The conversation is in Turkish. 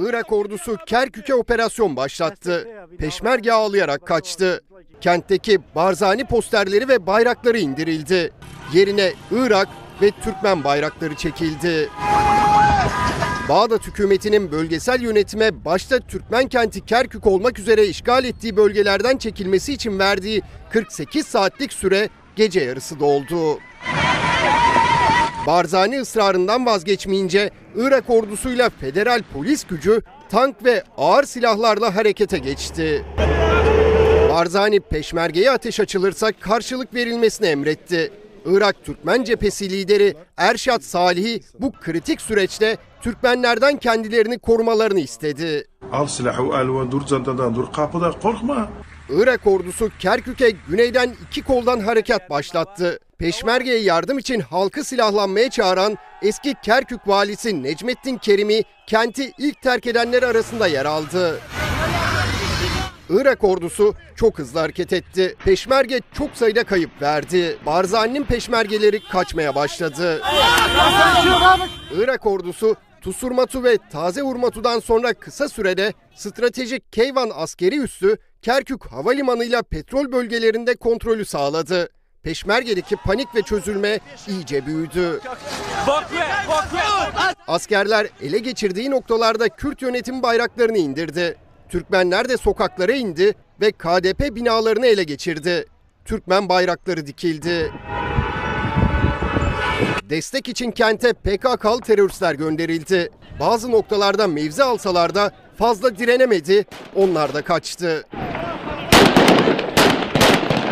Irak ordusu Kerkük'e operasyon başlattı. Peşmerge ağlayarak kaçtı. Kentteki Barzani posterleri ve bayrakları indirildi. Yerine Irak ve Türkmen bayrakları çekildi. Bağdat hükümetinin bölgesel yönetime başta Türkmen kenti Kerkük olmak üzere işgal ettiği bölgelerden çekilmesi için verdiği 48 saatlik süre gece yarısı doldu. Barzani ısrarından vazgeçmeyince Irak ordusuyla federal polis gücü tank ve ağır silahlarla harekete geçti. Barzani peşmergeye ateş açılırsa karşılık verilmesini emretti. Irak Türkmen cephesi lideri Erşat Salih'i bu kritik süreçte Türkmenlerden kendilerini korumalarını istedi. Al silahı el ve dur candadan dur kapıda korkma. Irak ordusu Kerkük'e güneyden iki koldan harekat başlattı. Peşmergeye yardım için halkı silahlanmaya çağıran eski Kerkük valisi Necmettin Kerimi kenti ilk terk edenler arasında yer aldı. Irak ordusu çok hızlı hareket etti. Peşmerge çok sayıda kayıp verdi. Barzani'nin peşmergeleri kaçmaya başladı. Irak ordusu Tusurmatu ve Taze Urmatu'dan sonra kısa sürede stratejik Keyvan askeri üssü Kerkük Havalimanı'yla petrol bölgelerinde kontrolü sağladı. Peşmergedeki panik ve çözülme iyice büyüdü. Askerler ele geçirdiği noktalarda Kürt yönetim bayraklarını indirdi. Türkmenler de sokaklara indi ve KDP binalarını ele geçirdi. Türkmen bayrakları dikildi. Destek için kente PKK'lı teröristler gönderildi. Bazı noktalarda mevzi alsalar da fazla direnemedi, onlar da kaçtı.